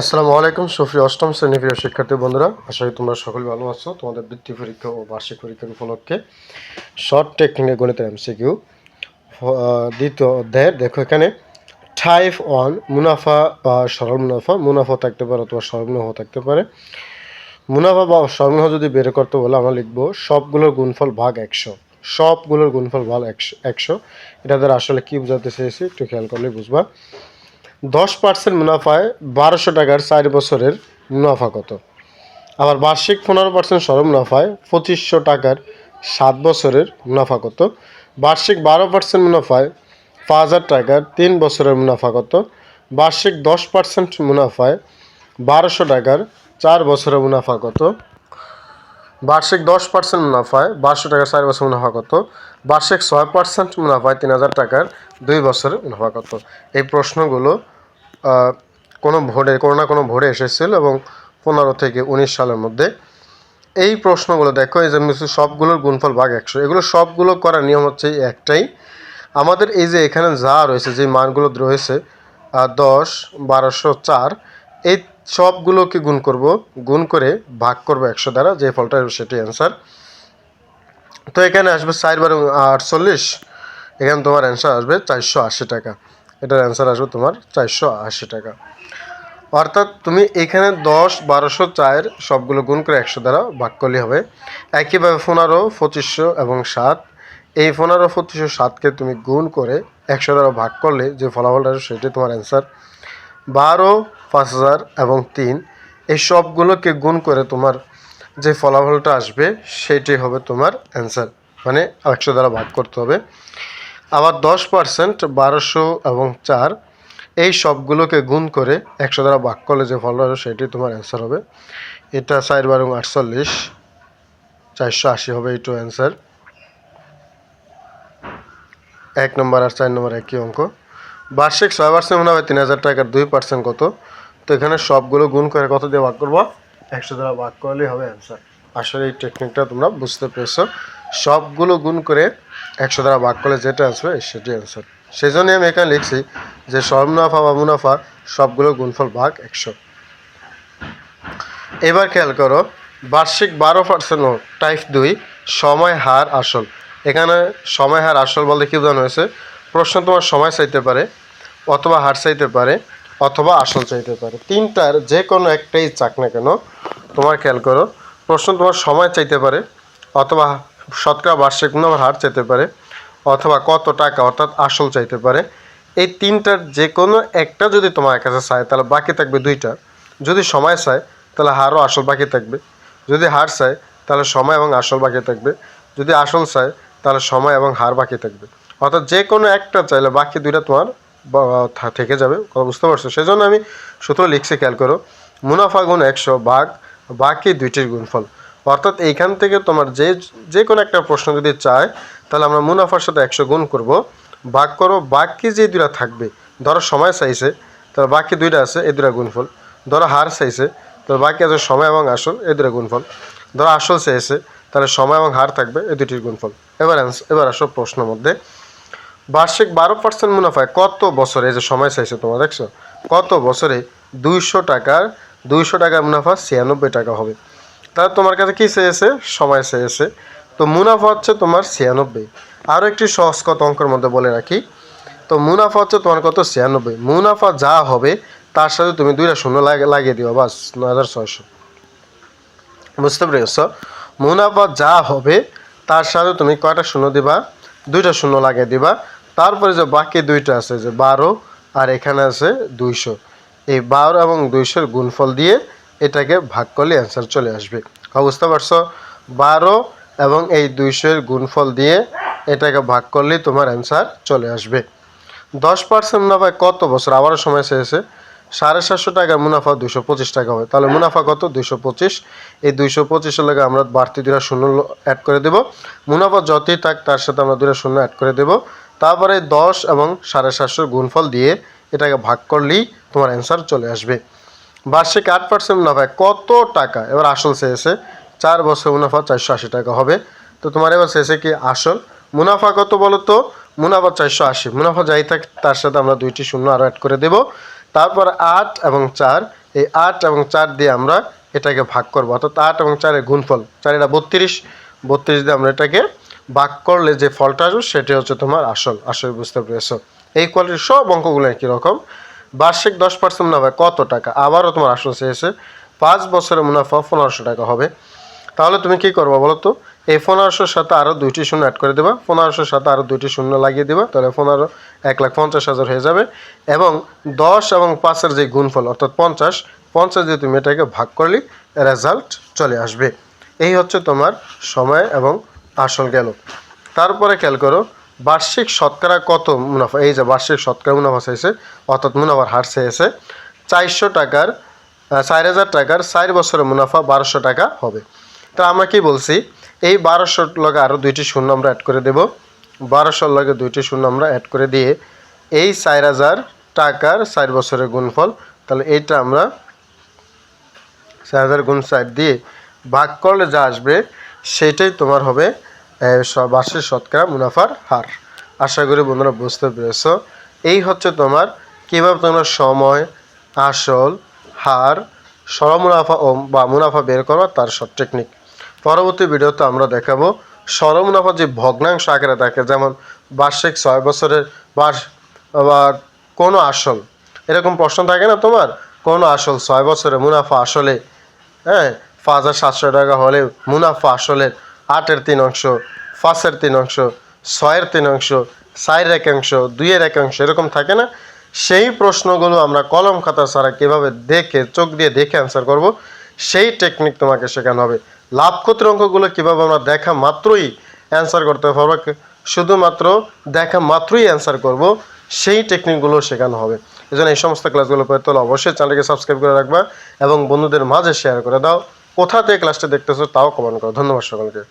আসসালামু আলাইকুম, সুফি অষ্টম শ্রেণি প্রিয় শিক্ষার্থী বন্ধুরা। আশা করি তোমরা সকলে ভালো আছো। তোমাদের বৃত্তি পরীক্ষা ও বার্ষিক পরীক্ষার উপলক্ষে শর্ট টেকনিকে গণিতের এমসিকিউ দ্বিতীয় অধ্যায়ের। দেখো এখানে টাইপ ওয়ান মুনাফা বা সরল মুনাফা। মুনাফা থাকতে পারে অথবা সরল মুনাফা থাকতে পারে। মুনাফা বা সরল যদি বের করতে বলে, আমরা লিখব সবগুলোর গুণফল ভাগ একশো। সবগুলোর গুণফল ভাগ একশো একশো। এটা দ্বারা আসলে কী বোঝাতে চেয়েছি, একটু খেয়াল করলে বুঝবা। দশ পার্সেন্ট মুনাফায় বারোশো টাকার চার বছরের মুনাফা কত? আবার বার্ষিক পনেরো পার্সেন্ট সরল মুনাফায় পঁচিশশো টাকার সাত বছরের মুনাফা কত? বার্ষিক বারো পার্সেন্ট মুনাফায় পাঁচ হাজার টাকার তিন বছরের মুনাফা কত? বার্ষিক দশ পার্সেন্ট মুনাফায় বারোশো টাকার চার বছরের মুনাফা কত? বার্ষিক দশ পার্সেন্ট মুনাফায় বারোশো টাকার চার বছর মুনাফা কত? বার্ষিক ছয় পার্সেন্ট মুনাফায় তিন হাজার টাকার দুই বছরের মুনাফা কত? এই প্রশ্নগুলো কোনো ভোটে, কোনো না কোনো ভোটে এসেছিল এবং পনেরো থেকে উনিশ সালের মধ্যে এই প্রশ্নগুলো দেখো, এই যে সবগুলোর গুণফল ভাগ একশো। এগুলো সবগুলো করার নিয়ম হচ্ছে একটাই। আমাদের এই যে এখানে যা রয়েছে, যে মানগুলো রয়েছে দশ, বারোশো চার, এই সবগুলোকে গুণ করব, গুণ করে ভাগ করব একশো দ্বারা, যে ফলটা সেটি অ্যান্সার তো এখানে আসবে চার বারো আটচল্লিশ, এখানে তোমার অ্যান্সার আসবে চারশো আশি টাকা। এটার অ্যান্সার আসবে তোমার চারশো আশি টাকা। অর্থাৎ তুমি এখানে দশ, বারোশো চায়ের সবগুলো গুণ করে একশো দ্বারা ভাগ করলে হবে। একইভাবে পনেরো পঁচিশশো এবং সাত। এই পনেরো পঁচিশশো, সাতকে তুমি গুণ করে একশো দ্বারা ভাগ করলে যে ফলাফলটা আসবে সেটি তোমার অ্যান্সার বারো, পাঁচ হাজার এবং তিন, এই সবগুলোকে গুণ করে তোমার যে ফলাফলটা আসবে সেটি হবে তোমার অ্যান্সার মানে একশো দ্বারা ভাগ করতে হবে। আবার দশ পার্সেন্ট, বারোশো এবং চার, এই সবগুলোকে গুণ করে একশো দ্বারা ভাগ করলে যে ফল হবে সেটি তোমার অ্যান্সার হবে। এটা চার বারো আটচল্লিশ, চারশো আশি হবে এইটু অ্যান্সার এক নম্বর আর চার নম্বর একই অঙ্ক। বার্ষিক ছয় পার্সেন্ট মনে হবে তিন হাজার টাকার দুই পার্সেন্ট কত? তো এখানে সবগুলো গুণ করে কত দিয়ে ভাগ করব? একশো দ্বারা ভাগ করলেই হবে অ্যান্সার আসলে এই টেকনিকটা তোমরা বুঝতে পেরেছ। সবগুলো গুণ করে একশো দ্বারা ভাগ করলে যেটা আসবে, সেটি অ্যান্সার সেই জন্যই আমি এখানে লিখছি যে সব মুনাফা বা মুনাফা সবগুলো গুণফল ভাগ একশো। এবার খেয়াল করো, বার্ষিক বারো পার্সেন্ট টাইপ দুই, সময়, হার, আসল। এখানে সময়, হার, আসল বলতে কী বোঝানো হয়েছে? প্রশ্ন তোমার সময় চাইতে পারে, অথবা হার চাইতে পারে, অথবা আসল চাইতে পারে। তিনটার যে কোনো একটাই চাক না কেন, তোমার খেয়াল করো, প্রশ্ন তোমার সময় চাইতে পারে, অথবা শতকরা বার্ষিক মুনাফার হার চাইতে পারে অথবা কত টাকা অর্থাৎ আসল চাইতে পারে। এই তিনটার যে কোনো একটা যদি তোমার কাছে চায়, তাহলে বাকি থাকবে দুইটা। যদি সময় চায়, তাহলে হারও আসল বাকি থাকবে। যদি হার চায়, তাহলে সময় এবং আসল বাকি থাকবে। যদি আসল চায়, তাহলে সময় এবং হার বাকি থাকবে। অর্থাৎ যে কোনো একটা চাইলে বাকি দুইটা তোমার থেকে যাবে, কথা বুঝতে পারছ? সেই জন্য আমি সূত্র লিখছি, খেয়াল করো। মুনাফা গুণ একশো ভাগ, বাকি দুইটির গুণফল। অর্থাৎ এইখান থেকে তোমার যে যে কোনো একটা প্রশ্ন যদি চায়, তাহলে আমরা মুনাফার সাথে একশো গুণ করব। ভাগ করো, বাকি যে দুইটা থাকবে, ধরো সময় চাইছে, তাহলে বাকি দুইটা আছে, এই দুটা গুণফল। ধরো হার চাইছে, তাহলে বাকি আছে সময় এবং আসল, এই দুটা গুণফল। ধরো আসল চাইছে, তাহলে সময় এবং হার থাকবে, এই দুটির গুণফল। এবার এবার আসো প্রশ্নের মধ্যে। বার্ষিক বারো পার্সেন্ট মুনাফায় কত বছরে, এই যে সময় চাইছে তোমরা, দেখছ? কত বছরে দুইশো টাকার দুইশো টাকার মুনাফা ছিয়ানব্বই টাকা হবে। তাহলে তোমার কাছে কী চেয়েছে? সময় চেয়েছে। তো মুনাফা হচ্ছে তোমার ছিয়ানব্বই। আরও একটি সহজ কত অঙ্কের মধ্যে বলে রাখি। তো মুনাফা হচ্ছে তোমার কত? ছিয়ানব্বই। মুনাফা যা হবে, তার সাথে তুমি দুইটা শূন্য লাগে- লাগিয়ে দিও বাস, নয় হাজার ছয়শো। বুঝতে পেরেছ? মুনাফা যা হবে, তার সাথে তুমি কয়টা শূন্য দিবা? দুইটা শূন্য লাগিয়ে দিবা। তারপরে যে বাকি দুইটা আছে, যে বারো, আর এখানে আছে দুইশো। এই বারো এবং দুইশোর গুণফল দিয়ে এটাকে ভাগ করলে অ্যান্সার চলে আসবে। হ্যাঁ, বুঝতে পারছ? বারো এবং এই দুইশোর গুণফল দিয়ে এটাকে ভাগ করলেই তোমার অ্যান্সার চলে আসবে। দশ পার্সেন্ট মুনাফায় কত বছর? আবারও সময় চেয়েছে। সাড়ে সাতশো টাকার মুনাফা দুশো পঁচিশ টাকা হবে তাহলে মুনাফা কত? দুশো পঁচিশ। এই দুইশো পঁচিশের লাগে আমরা বাড়তি দুটা শূন্য অ্যাড করে দেব। মুনাফা যতই থাক তার সাথে আমরা দুটা শূন্য অ্যাড করে দেব। তারপরে দশ এবং সাড়ে সাতশোর গুণফল দিয়ে এটাকে ভাগ করলেই তোমার অ্যান্সার চলে আসবে। বার্ষিক আট পার্সেন্ট মুনাফায় কত টাকা? এবার আসল শেষে চার বছর মুনাফা চারশো আশি টাকা হবে। তো তোমার এবার শেষে কি আসল? মুনাফা কত বলো তো? মুনাফা চারশো আশি। মুনাফা যাই থাকে, তার সাথে আমরা দুইটি শূন্য আরও অ্যাড করে দেব। তারপর আট এবং চার, এই আট এবং চার দিয়ে আমরা এটাকে ভাগ করব। অর্থাৎ আট এবং চারের গুণফল, চার এটা বত্রিশ। বত্রিশ দিয়ে আমরা এটাকে ভাগ করলে যে ফলটা আসবে সেটি হচ্ছে তোমার আসল। আসল বুঝতে পেরেছ? এই কোয়ালিটির সব অঙ্কগুলো একই রকম। বার্ষিক দশ পার্সেন্ট মুনাফা কত টাকা? আবারও তোমার আসল চেয়েছে, পাঁচ বছরের মুনাফা পনেরোশো টাকা হবে। তাহলে তুমি কি করব বলো তো? এই পনেরোশোর সাথে আরও দুইটি শূন্য অ্যাড করে দেবা। পনেরোশোর সাথে আরও দুইটি শূন্য লাগিয়ে দেবা। তাহলে পনেরো, এক লাখ পঞ্চাশ হাজার হয়ে যাবে। এবং দশ এবং পাঁচের যে গুণফল, অর্থাৎ পঞ্চাশ পঞ্চাশ দিয়ে তুমি এটাকে ভাগ করলে রেজাল্ট চলে আসবে। এই হচ্ছে তোমার সময় এবং আসল গেল। তারপরে খেয়াল করো বার্ষিক শতকরা কত মুনাফা? এই যে বার্ষিক শতকরা মুনাফা চাইছে, অর্থাৎ মুনাফার হার চেয়েছে চারশো টাকার চার হাজার টাকার চার বছরের মুনাফা বারোশো টাকা হবে। তা আমরা কি বলছি? এই বারোশোর লগে আরও দুইটি শূন্য আমরা অ্যাড করে দেব। বারোশোর লগে দুইটি শূন্য আমরা অ্যাড করে দিয়ে এই চার হাজার টাকার চার বছরের গুণফল, তাহলে এইটা আমরা চার হাজার গুণ চার দিয়ে ভাগ করলে যা আসবে, সেটাই তোমার হবে বার্ষিক শতকরা মুনাফার হার। আশা করি বন্ধুরা বুঝতে পেরেছ। এই হচ্ছে তোমার কীভাবে তোমরা সময়, আসল, হার সর মুনাফা ও বা মুনাফা বের করো তার সব টেকনিক পরবর্তী ভিডিওতে আমরা দেখাবো সর মুনাফা যে ভগ্নাংশ আকারে থাকে, যেমন বার্ষিক ছয় বছরের বার্ষ, বা কোনো আসল। এরকম প্রশ্ন থাকে না তোমার? কোনো আসল ছয় বছরে মুনাফা আসলে হ্যাঁ পাঁচ হাজার সাতশো টাকা হলে মুনাফা আসলে আটের তিন অংশ, পাঁচের তিন অংশ, ছয়ের তিন অংশ, চারের একাংশ দুইয়ের একাংশ এরকম থাকে না? সেই প্রশ্নগুলো আমরা কলম খাতা ছাড়া কীভাবে দেখে, চোখ দিয়ে দেখে অ্যান্সার করব, সেই টেকনিক তোমাকে শেখানো হবে। লাভ ক্ষতির অঙ্কগুলো কীভাবে আমরা দেখা মাত্রই অ্যান্সার করতে পারব? শুধুমাত্র দেখা মাত্রই অ্যান্সার করব, সেই টেকনিকগুলো শেখানো হবে। এই জন্য এই সমস্ত ক্লাসগুলো পেতে হলে অবশ্যই চ্যানেলকে সাবস্ক্রাইব করে রাখবা এবং বন্ধুদের মাঝে শেয়ার করে দাও। কোথা থেকে ক্লাসটা দেখতেছো তাও কমেন্ট করো। ধন্যবাদ সকলকে।